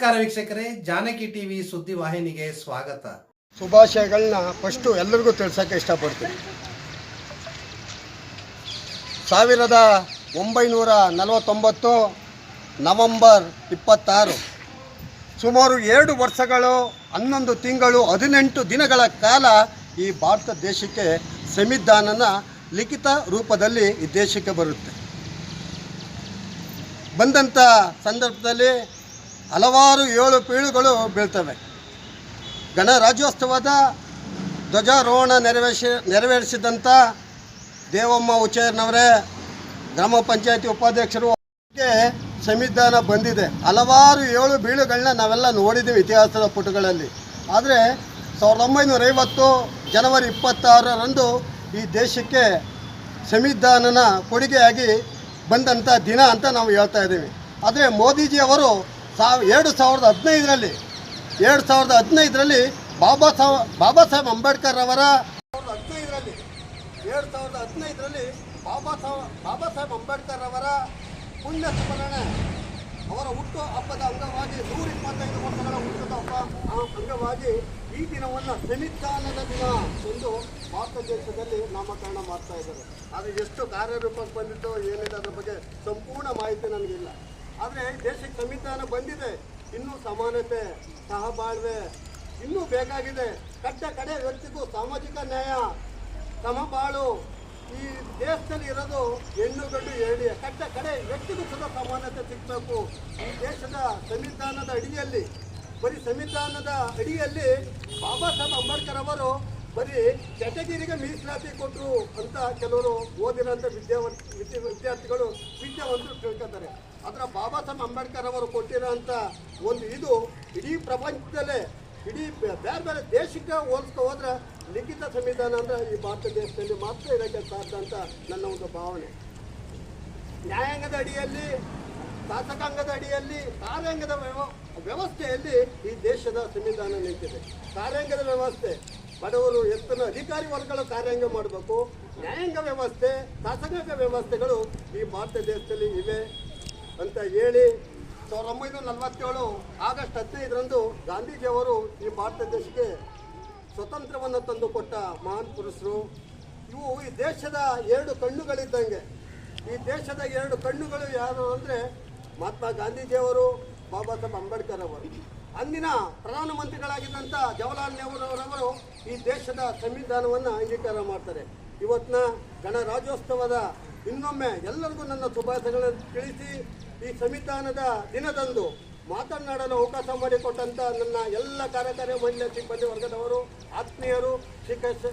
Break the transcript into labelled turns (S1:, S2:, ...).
S1: ನಮಸ್ಕಾರ ವೀಕ್ಷಕರೇ, ಜಾನಕಿ ಟಿವಿ ಸುದ್ದಿ ವಾಹಿನಿಗೆ ಸ್ವಾಗತ.
S2: ಶುಭಾಶಯಗಳನ್ನ ಫಸ್ಟು ಎಲ್ಲರಿಗೂ ತಿಳಿಸಕ್ಕೆ ಇಷ್ಟಪಡ್ತೀನಿ. ಸಾವಿರದ ಒಂಬೈನೂರ ನಲವತ್ತೊಂಬತ್ತು ನವಂಬರ್ ಇಪ್ಪತ್ತಾರು, ಸುಮಾರು ಎರಡು ವರ್ಷಗಳು, ಹನ್ನೊಂದು ತಿಂಗಳು, ಹದಿನೆಂಟು ದಿನಗಳ ಕಾಲ ಈ ಭಾರತ ದೇಶಕ್ಕೆ ಸಂವಿಧಾನನ ಲಿಖಿತ ರೂಪದಲ್ಲಿ ಈ ದೇಶಕ್ಕೆ ಬರುತ್ತೆ. ಬಂದಂಥ ಸಂದರ್ಭದಲ್ಲಿ ಹಲವಾರು ಏಳು ಪೀಳುಗಳು ಬೀಳ್ತವೆ. ಗಣರಾಜ್ಯೋತ್ಸವದ ಧ್ವಜಾರೋಹಣ ನೆರವೇರಿಸಿ ನೆರವೇರಿಸಿದಂಥ ದೇವಮ್ಮ ಉಚ್ಚೇರ್ನವರೇ ಗ್ರಾಮ ಪಂಚಾಯತಿ ಉಪಾಧ್ಯಕ್ಷರು ಸಂವಿಧಾನ ಬಂದಿದೆ. ಹಲವಾರು ಏಳು ಬೀಳುಗಳನ್ನ ನಾವೆಲ್ಲ ನೋಡಿದ್ದೀವಿ ಇತಿಹಾಸದ ಪುಟಗಳಲ್ಲಿ. ಆದರೆ ಸಾವಿರದ ಒಂಬೈನೂರ ಐವತ್ತು ಜನವರಿ ಇಪ್ಪತ್ತಾರರಂದು ಈ ದೇಶಕ್ಕೆ ಸಂವಿಧಾನನ ಕೊಡುಗೆಯಾಗಿ ಬಂದಂಥ ದಿನ ಅಂತ ನಾವು ಹೇಳ್ತಾ ಇದ್ದೀವಿ. ಆದರೆ ಮೋದಿಜಿಯವರು ಸಾವ್ ಎರಡು ಸಾವಿರದ ಹದಿನೈದರಲ್ಲಿ, ಎರಡು ಸಾವಿರದ ಹದಿನೈದರಲ್ಲಿ ಬಾಬಾ ಸಾಹೇಬ್ ಬಾಬಾ ಸಾಹೇಬ್ ಅಂಬೇಡ್ಕರ್ ಅವರ ಸಾವಿರದ ಹದಿನೈದರಲ್ಲಿ, ಎರಡು ಸಾವಿರದ ಹದಿನೈದರಲ್ಲಿ ಬಾಬಾ ಸಾಹೇಬ್ ಬಾಬಾ ಸಾಹೇಬ್ ಅಂಬೇಡ್ಕರ್ ಅವರ ಪುಣ್ಯ ಸ್ಮರಣೆ, ಅವರ ಹುಟ್ಟು ಹಬ್ಬದ ಅಂಗವಾಗಿ ನೂರ ಇಪ್ಪತ್ತೈದು ವರ್ಷಗಳ ಹುಟ್ಟದ ಹಬ್ಬ ಅಂಗವಾಗಿ ಈ ದಿನವನ್ನು ಸಮಿತಾನದ ದಿನ ಎಂದು ಭಾರತ ದೇಶದಲ್ಲಿ ನಾಮಕರಣ ಮಾಡ್ತಾ ಇದ್ದಾರೆ. ಆದರೆ ಎಷ್ಟು ಕಾರ್ಯರೂಪಕ್ಕೆ ಬಂದಿತ್ತು ಏನಿದೆ ಅದರ ಬಗ್ಗೆ ಸಂಪೂರ್ಣ ಮಾಹಿತಿ ನನಗಿಲ್ಲ. ಆದರೆ ದೇಶಕ್ಕೆ ಸಂವಿಧಾನ ಬಂದಿದೆ. ಇನ್ನೂ ಸಮಾನತೆ, ಸಹಬಾಳ್ವೆ ಇನ್ನೂ ಬೇಕಾಗಿದೆ. ಕಟ್ಟ ಕಡೆ ವ್ಯಕ್ತಿಗೂ ಸಾಮಾಜಿಕ ನ್ಯಾಯ, ಸಮಬಾಳು. ಈ ದೇಶದಲ್ಲಿ ಇರೋದು ಹೆಣ್ಣು ಗಂಡು ಹೇಳಿ. ಕಟ್ಟ ಕಡೆ ವ್ಯಕ್ತಿಗೂ ಸಹ ಸಮಾನತೆ ಸಿಗಬೇಕು. ಈ ದೇಶದ ಸಂವಿಧಾನದ ಅಡಿಯಲ್ಲಿ, ಬರೀ ಸಂವಿಧಾನದ ಅಡಿಯಲ್ಲಿ ಬಾಬಾ ಸಾಹೇಬ್ ಅಂಬೇಡ್ಕರ್ ಅವರು ಬರೀ ಕೆಟಗಿರಿಗೆ ಮೀಸಲಾತಿ ಕೊಟ್ಟರು ಅಂತ ಕೆಲವರು ಓದಿರೋಂಥ ವಿದ್ಯಾವಂತ ವಿದ್ಯೆ ವಿದ್ಯಾರ್ಥಿಗಳು ವಿದ್ಯಾವಂತರು ತಿಳ್ಕೊತಾರೆ. ಆದರೆ ಬಾಬಾ ಸಾಹೇಬ್ ಅಂಬೇಡ್ಕರ್ ಅವರು ಕೊಟ್ಟಿರೋಂಥ ಒಂದು ಇದು ಇಡೀ ಪ್ರಪಂಚದಲ್ಲೇ, ಇಡೀ ಬೇರೆ ಬೇರೆ ದೇಶಕ್ಕೆ ಹೋಲಿಸ್ಕೊ ಹೋದ್ರೆ ಲಿಖಿತ ಸಂವಿಧಾನ ಅಂದರೆ ಈ ಭಾರತ ದೇಶದಲ್ಲಿ ಮಾತ್ರ ಇರೋಕ್ಕೆ ಸಾಧ್ಯ ಅಂತ ನನ್ನ ಒಂದು ಭಾವನೆ. ನ್ಯಾಯಾಂಗದ ಅಡಿಯಲ್ಲಿ, ಶಾಸಕಾಂಗದ ಅಡಿಯಲ್ಲಿ, ಕಾರ್ಯಾಂಗದ ವ್ಯವ ವ್ಯವಸ್ಥೆಯಲ್ಲಿ ಈ ದೇಶದ ಸಂವಿಧಾನ ನಿಂತಿದೆ. ಕಾರ್ಯಾಂಗದ ವ್ಯವಸ್ಥೆ ಬಡವರು ಎತ್ತನ ಅಧಿಕಾರಿ ವರ್ಗಗಳ ಕಾರ್ಯಾಂಗ ಮಾಡಬೇಕು. ನ್ಯಾಯಾಂಗ ವ್ಯವಸ್ಥೆ, ಶಾಸಕಾಂಗ ವ್ಯವಸ್ಥೆಗಳು ಈ ಭಾರತ ದೇಶದಲ್ಲಿ ಇವೆ ಅಂತ ಹೇಳಿ ಸಾವಿರದ ಒಂಬೈನೂರ ನಲವತ್ತೇಳು ಆಗಸ್ಟ್ ಹದಿನೈದರಂದು ಗಾಂಧೀಜಿಯವರು ಈ ಭಾರತ ದೇಶಕ್ಕೆ ಸ್ವತಂತ್ರವನ್ನು ತಂದುಕೊಟ್ಟ ಮಹಾನ್ ಪುರುಷರು. ಇವು ಈ ದೇಶದ ಎರಡು ಕಣ್ಣುಗಳಿದ್ದಂಗೆ. ಈ ದೇಶದ ಎರಡು ಕಣ್ಣುಗಳು ಯಾರು ಅಂದರೆ ಮಹಾತ್ಮ ಗಾಂಧೀಜಿಯವರು, ಬಾಬಾ ಸಾಹೇಬ್ ಅಂಬೇಡ್ಕರ್ ಅವರು. ಅಂದಿನ ಪ್ರಧಾನಮಂತ್ರಿಗಳಾಗಿದ್ದಂಥ ಜವಾಹರ್ಲಾಲ್ ನೆಹರೂರವರು ಈ ದೇಶದ ಸಂವಿಧಾನವನ್ನು ಅಂಗೀಕಾರ ಮಾಡ್ತಾರೆ. ಇವತ್ತಿನ ಗಣರಾಜ್ಯೋತ್ಸವದ ಇನ್ನೊಮ್ಮೆ ಎಲ್ಲರಿಗೂ ನನ್ನ ಶುಭಾಶಯಗಳನ್ನು ತಿಳಿಸಿ, ಈ ಸಂವಿಧಾನದ ದಿನದಂದು ಮಾತನಾಡಲು ಅವಕಾಶ ಮಾಡಿಕೊಟ್ಟಂಥ ನನ್ನ ಎಲ್ಲ ಕಾರ್ಯಕಾರಿ ಮಹಿಳಾ ಸಿಬ್ಬಂದಿ ವರ್ಗದವರು, ಆತ್ಮೀಯರು ಶ್ರೀಕೃಷ್ಣ